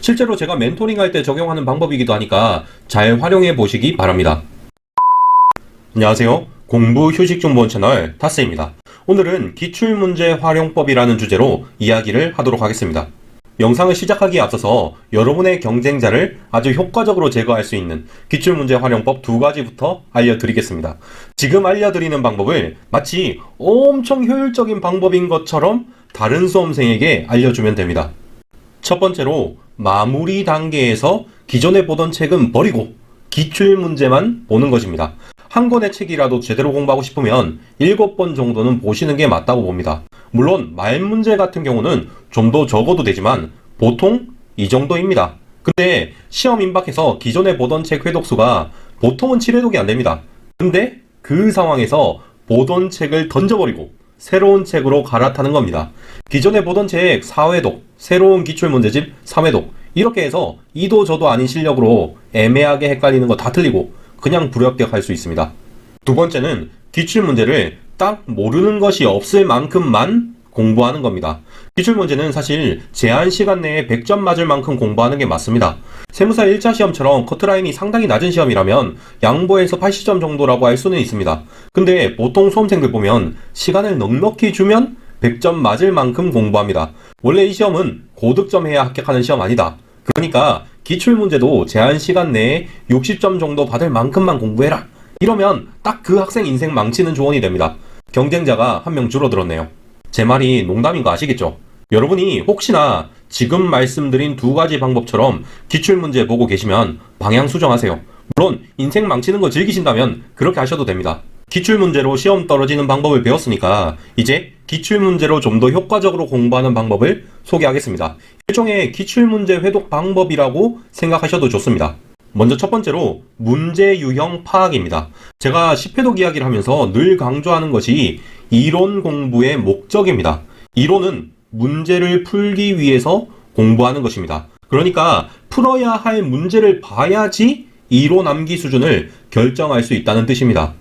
실제로 제가 멘토링 할 때 적용하는 방법이기도 하니까 잘 활용해 보시기 바랍니다. 안녕하세요. 공부 휴식 중본 채널 타스입니다. 오늘은 기출문제 활용법이라는 주제로 이야기를 하도록 하겠습니다. 영상을 시작하기에 앞서서 여러분의 경쟁자를 아주 효과적으로 제거할 수 있는 기출문제 활용법 두 가지부터 알려드리겠습니다. 지금 알려드리는 방법을 마치 엄청 효율적인 방법인 것처럼 다른 수험생에게 알려주면 됩니다. 첫 번째로 마무리 단계에서 기존에 보던 책은 버리고 기출 문제만 보는 것입니다. 한 권의 책이라도 제대로 공부하고 싶으면 7번 정도는 보시는 게 맞다고 봅니다. 물론 말 문제 같은 경우는 좀 더 적어도 되지만 보통 이 정도입니다. 근데 시험 임박해서 기존에 보던 책 회독수가 보통은 7회독이 안 됩니다. 근데 그 상황에서 보던 책을 던져버리고 새로운 책으로 갈아타는 겁니다. 기존에 보던 책 4회독, 새로운 기출문제집 3회독, 이렇게 해서 이도 저도 아닌 실력으로 애매하게 헷갈리는 거 다 틀리고 그냥 불합격할 수 있습니다. 두 번째는 기출문제를 딱 모르는 것이 없을 만큼만 공부하는 겁니다. 기출문제는 사실 제한 시간 내에 100점 맞을 만큼 공부하는 게 맞습니다. 세무사 1차 시험처럼 커트라인이 상당히 낮은 시험이라면 양보해서 80점 정도라고 할 수는 있습니다. 근데 보통 수험생들 보면 시간을 넉넉히 주면 100점 맞을 만큼 공부합니다. 원래 이 시험은 고득점 해야 합격하는 시험 아니다. 그러니까 기출문제도 제한 시간 내에 60점 정도 받을 만큼만 공부해라. 이러면 딱 그 학생 인생 망치는 조언이 됩니다. 경쟁자가 한 명 줄어들었네요. 제 말이 농담인 거 아시겠죠? 여러분이 혹시나 지금 말씀드린 두 가지 방법처럼 기출문제 보고 계시면 방향 수정하세요. 물론 인생 망치는 거 즐기신다면 그렇게 하셔도 됩니다. 기출문제로 시험 떨어지는 방법을 배웠으니까 이제 기출문제로 좀 더 효과적으로 공부하는 방법을 소개하겠습니다. 일종의 기출문제 회독 방법이라고 생각하셔도 좋습니다. 먼저 첫 번째로 문제 유형 파악입니다. 제가 10회독 이야기를 하면서 늘 강조하는 것이 이론 공부의 목적입니다. 이론은 문제를 풀기 위해서 공부하는 것입니다. 그러니까 풀어야 할 문제를 봐야지 이론 암기 수준을 결정할 수 있다는 뜻입니다.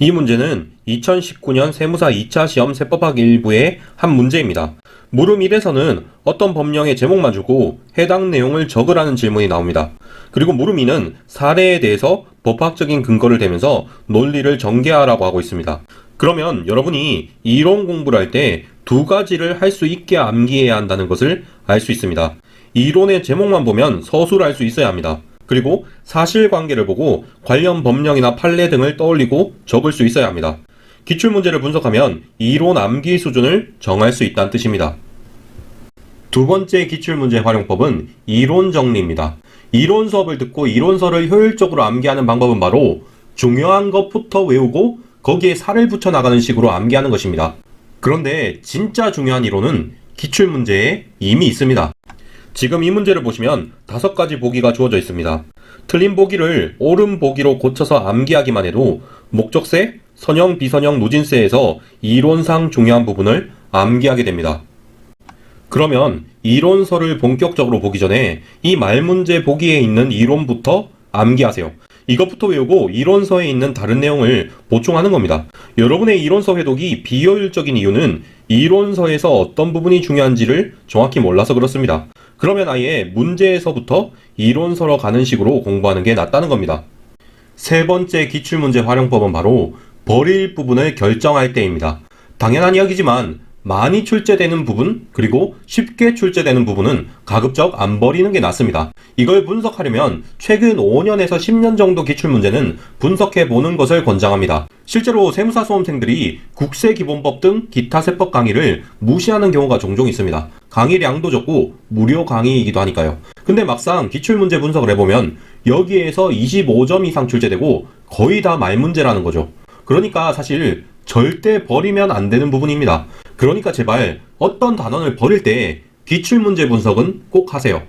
이 문제는 2019년 세무사 2차 시험 세법학 일부의 한 문제입니다. 물음 1에서는 어떤 법령의 제목만 주고 해당 내용을 적으라는 질문이 나옵니다. 그리고 물음 2는 사례에 대해서 법학적인 근거를 대면서 논리를 전개하라고 하고 있습니다. 그러면 여러분이 이론 공부를 할 때 두 가지를 할 수 있게 암기해야 한다는 것을 알 수 있습니다. 이론의 제목만 보면 서술할 수 있어야 합니다. 그리고 사실관계를 보고 관련 법령이나 판례 등을 떠올리고 적을 수 있어야 합니다. 기출문제를 분석하면 이론 암기 수준을 정할 수 있다는 뜻입니다. 두 번째 기출문제 활용법은 이론 정리입니다. 이론 수업을 듣고 이론서를 효율적으로 암기하는 방법은 바로 중요한 것부터 외우고 거기에 살을 붙여 나가는 식으로 암기하는 것입니다. 그런데 진짜 중요한 이론은 기출 문제에 이미 있습니다. 지금 이 문제를 보시면 다섯 가지 보기가 주어져 있습니다. 틀린 보기를 옳은 보기로 고쳐서 암기하기만 해도 목적세, 선형, 비선형, 누진세에서 이론상 중요한 부분을 암기하게 됩니다. 그러면 이론서를 본격적으로 보기 전에 이 말문제 보기에 있는 이론부터 암기하세요. 이것부터 외우고 이론서에 있는 다른 내용을 보충하는 겁니다. 여러분의 이론서 회독이 비효율적인 이유는 이론서에서 어떤 부분이 중요한지를 정확히 몰라서 그렇습니다. 그러면 아예 문제에서부터 이론서로 가는 식으로 공부하는 게 낫다는 겁니다. 세 번째 기출문제 활용법은 바로 버릴 부분을 결정할 때입니다. 당연한 이야기지만 많이 출제되는 부분 그리고 쉽게 출제되는 부분은 가급적 안 버리는 게 낫습니다. 이걸 분석하려면 최근 5년에서 10년 정도 기출문제는 분석해 보는 것을 권장합니다. 실제로 세무사 수험생들이 국세기본법 등 기타 세법 강의를 무시하는 경우가 종종 있습니다. 강의량도 적고 무료 강의이기도 하니까요. 근데 막상 기출문제 분석을 해보면 여기에서 25점 이상 출제되고 거의 다 말문제라는 거죠. 그러니까 사실 절대 버리면 안 되는 부분입니다. 그러니까 제발 어떤 단원을 버릴 때 기출문제 분석은 꼭 하세요.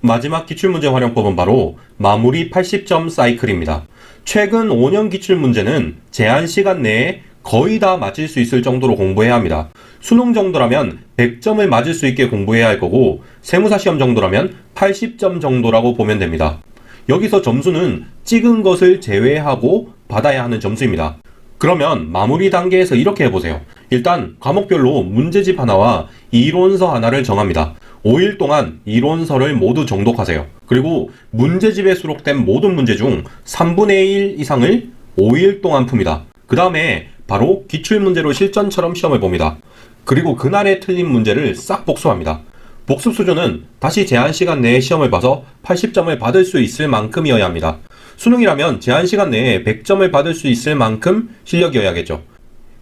마지막 기출문제 활용법은 바로 마무리 80점 사이클입니다. 최근 5년 기출문제는 제한 시간 내에 거의 다 맞을 수 있을 정도로 공부해야 합니다. 수능 정도라면 100점을 맞을 수 있게 공부해야 할 거고 세무사 시험 정도라면 80점 정도라고 보면 됩니다. 여기서 점수는 찍은 것을 제외하고 받아야 하는 점수입니다. 그러면 마무리 단계에서 이렇게 해보세요. 일단 과목별로 문제집 하나와 이론서 하나를 정합니다. 5일 동안 이론서를 모두 정독하세요. 그리고 문제집에 수록된 모든 문제 중 3분의 1 이상을 5일 동안 풉니다. 그 다음에 바로 기출문제로 실전처럼 시험을 봅니다. 그리고 그날에 틀린 문제를 싹 복수합니다. 복습 수준은 다시 제한 시간 내에 시험을 봐서 80점을 받을 수 있을 만큼이어야 합니다. 수능이라면 제한 시간 내에 100점을 받을 수 있을 만큼 실력이어야겠죠.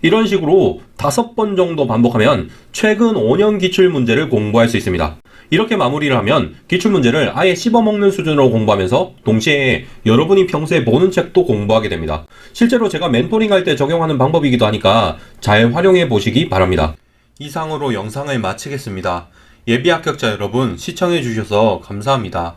이런 식으로 다섯 번 정도 반복하면 최근 5년 기출 문제를 공부할 수 있습니다. 이렇게 마무리를 하면 기출 문제를 아예 씹어먹는 수준으로 공부하면서 동시에 여러분이 평소에 보는 책도 공부하게 됩니다. 실제로 제가 멘토링 할 때 적용하는 방법이기도 하니까 잘 활용해 보시기 바랍니다. 이상으로 영상을 마치겠습니다. 예비 합격자 여러분 시청해 주셔서 감사합니다.